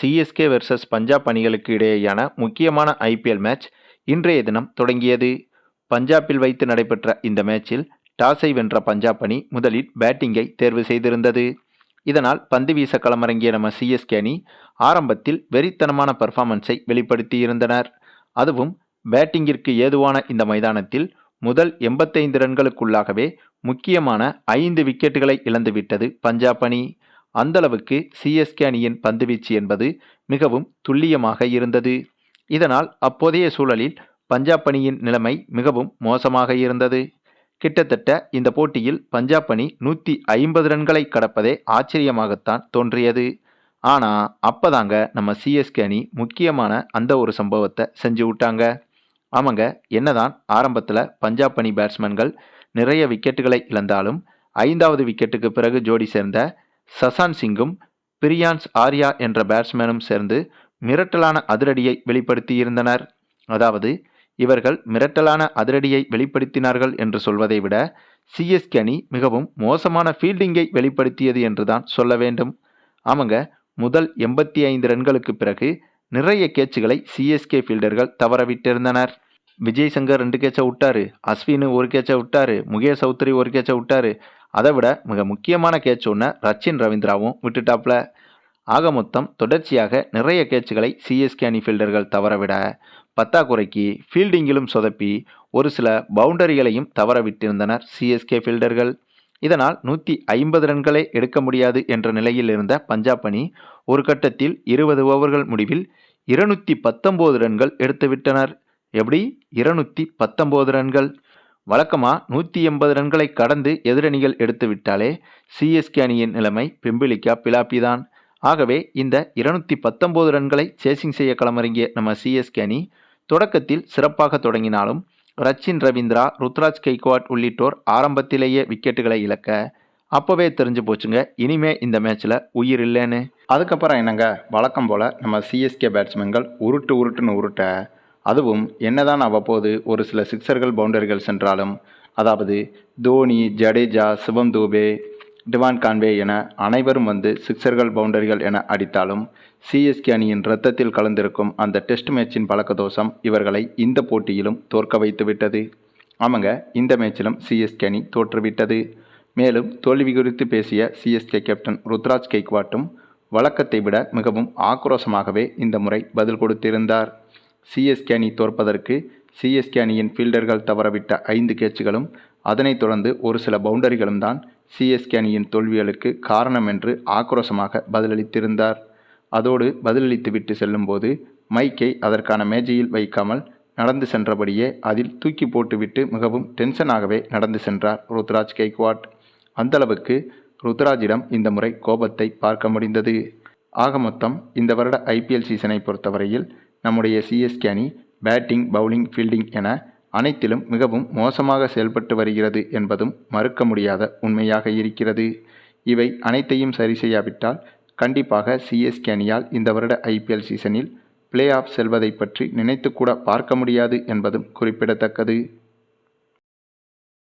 CSK versus Punjab அணிகளுக்கு இடையேயான முக்கியமான ஐபிஎல் மேட்ச் இன்றைய தினம் தொடங்கியது. பஞ்சாபில் வைத்து நடைபெற்ற இந்த மேட்சில் டாஸை வென்ற பஞ்சாப் அணி முதலில் பேட்டிங்கை தேர்வு செய்திருந்தது. இதனால் பந்து வீச களமிறங்கிய நம்ம சிஎஸ்கே அணி ஆரம்பத்தில் வெறித்தனமான பெர்ஃபார்மன்ஸை வெளிப்படுத்தியிருந்தனர். அதுவும் பேட்டிங்கிற்கு ஏதுவான இந்த மைதானத்தில் முதல் எண்பத்தைந்து ரன்களுக்குள்ளாகவே முக்கியமான ஐந்து விக்கெட்டுகளை இழந்துவிட்டது பஞ்சாப் அணி. அந்தளவுக்கு சிஎஸ்கே அணியின் பந்துவீச்சு என்பது மிகவும் துல்லியமாக இருந்தது. இதனால் அப்போதைய சூழலில் பஞ்சாப் அணியின் நிலைமை மிகவும் மோசமாக இருந்தது. கிட்டத்தட்ட இந்த போட்டியில் பஞ்சாப் அணி நூற்றி ஐம்பது ரன்களை கடப்பதே ஆச்சரியமாகத்தான் தோன்றியது. ஆனால் அப்போதாங்க நம்ம சிஎஸ்கே அணி முக்கியமான அந்த ஒரு சம்பவத்தை செஞ்சு விட்டாங்க. ஆமாங்க என்னதான் ஆரம்பத்தில் பஞ்சாப் அணி பேட்ஸ்மேன்கள் நிறைய விக்கெட்டுகளை இழந்தாலும் ஐந்தாவது விக்கெட்டுக்கு பிறகு ஜோடி சேர்ந்த சசான் சிங்கும் பிரியான்ஸ் ஆர்யா என்ற பேட்ஸ்மேனும் சேர்ந்து மிரட்டலான அதிரடியை வெளிப்படுத்தியிருந்தனர். அதாவது இவர்கள் மிரட்டலான அதிரடியை வெளிப்படுத்தினார்கள் என்று சொல்வதை விட சிஎஸ்கே அணி மிகவும் மோசமான ஃபீல்டிங்கை வெளிப்படுத்தியது என்றுதான் சொல்ல வேண்டும். ஆமாங்க முதல் எண்பத்தி ஐந்து ரன்களுக்கு பிறகு நிறைய கேட்சுகளை சிஎஸ்கே ஃபீல்டர்கள் தவறவிட்டிருந்தனர். விஜய் சங்கர் ரெண்டு கேட்சை விட்டார் அஸ்வின் ஒரு கேட்சை விட்டாரு முகேஷ் சௌத்ரி ஒரு கேட்சை விட்டார். அதை விட மிக முக்கியமான கேட்ச் ஒன்று ரச்சின் ரவீந்திராவும் விட்டுட்டாப்ல. ஆக மொத்தம் தொடர்ச்சியாக நிறைய கேட்சுகளை சிஎஸ்கே அணி ஃபீல்டர்கள் தவறவிட பத்தாக்குறைக்கு ஃபீல்டிங்கிலும் சொதப்பி ஒரு சில பவுண்டரிகளையும் தவறவிட்டிருந்தனர் சிஎஸ்கே ஃபீல்டர்கள். இதனால் நூற்றி ஐம்பது ரன்களே எடுக்க முடியாது என்ற நிலையில் இருந்த பஞ்சாப் அணி ஒரு கட்டத்தில் இருபது ஓவர்கள் முடிவில் இருநூற்றி பத்தொம்போது ரன்கள் எடுத்துவிட்டனர். எப்படி? இருநூற்றி பத்தொம்போது ரன்கள். வழக்கமாக நூற்றி எண்பது ரன்களை கடந்து எதிரணிகள் எடுத்துவிட்டாலே சிஎஸ்கே அணியின் நிலைமை பிம்பிளிக்கா பிலாப்பிதான் ஆகவே இந்த இருநூற்றி பத்தொம்போது ரன்களை சேசிங் செய்ய களமிறங்கிய நம்ம சிஎஸ்கே அணி தொடக்கத்தில் சிறப்பாக தொடங்கினாலும் ரச்சின் ரவீந்திரா ருத்ராஜ் கெய்க்வாட் உள்ளிட்டோர் ஆரம்பத்திலேயே விக்கெட்டுகளை இழக்க அப்போவே தெரிஞ்சு போச்சுங்க. இனிமே இந்த மேட்ச்சில் உயிர் இல்லைன்னு. அதுக்கப்புறம் என்னங்க? வழக்கம் போல் நம்ம சிஎஸ்கே பேட்ஸ்மேன்கள் உருட்டு உருட்டுன்னு உருட்ட அதுவும் என்னதான் அவ்வப்போது ஒரு சில சிக்சர்கள் பவுண்டரிகள் சென்றாலும் அதாவது தோனி ஜடேஜா சிவம் தூபே டிவான் கான்வே என அனைவரும் வந்து சிக்சர்கள் பவுண்டரிகள் என அடித்தாலும் சிஎஸ்கே அணியின் இரத்தத்தில் கலந்திருக்கும் அந்த டெஸ்ட் மேட்சின் பழக்க தோஷம் இவர்களை இந்த போட்டியிலும் தோற்க வைத்து விட்டது ஆமாங்க இந்த மேட்சிலும் சிஎஸ்கே அணி தோற்றுவிட்டது. மேலும் தோல்வி குறித்து பேசிய சிஎஸ்கே கேப்டன் ருத்ராஜ் கெய்க்வாட்டும் வழக்கத்தை விட மிகவும் ஆக்ரோஷமாகவே இந்த முறை பதில் கொடுத்திருந்தார். சிஎஸ்கே அணி தோற்பதற்கு சிஎஸ்கே அணியின் ஃபீல்டர்கள் தவறவிட்ட ஐந்து கேட்சுகளும் அதனைத் தொடர்ந்து ஒரு சில பவுண்டரிகளும் தான் சிஎஸ்கே அணியின் தோல்விகளுக்கு காரணம் என்று ஆக்ரோஷமாக பதிலளித்திருந்தார். அதோடு பதிலளித்துவிட்டு செல்லும்போது மைக்கை அதற்கான மேஜையில் வைக்காமல் நடந்து சென்றபடியே அதில் தூக்கி போட்டுவிட்டு மிகவும் டென்ஷனாகவே நடந்து சென்றார் ருத்ராஜ் கெய்க்வாட். அந்தளவுக்கு ருத்ராஜிடம் இந்த முறை கோபத்தை பார்க்க முடிந்தது. ஆக மொத்தம் இந்த வருட ஐபிஎல் சீசனை பொறுத்தவரையில் நம்முடைய சிஎஸ்கே அணி பேட்டிங் பவுலிங் ஃபீல்டிங் என அனைத்திலும் மிகவும் மோசமாக செயல்பட்டு வருகிறது என்பதும் மறுக்க முடியாத உண்மையாக இருக்கிறது. இவை அனைத்தையும் சரி செய்யாவிட்டால் கண்டிப்பாக சிஎஸ்கே அணியால் இந்த வருட ஐபிஎல் சீசனில் பிளே ஆஃப் செல்வதை பற்றி நினைத்துக்கூட பார்க்க முடியாது என்பதும் குறிப்பிடத்தக்கது.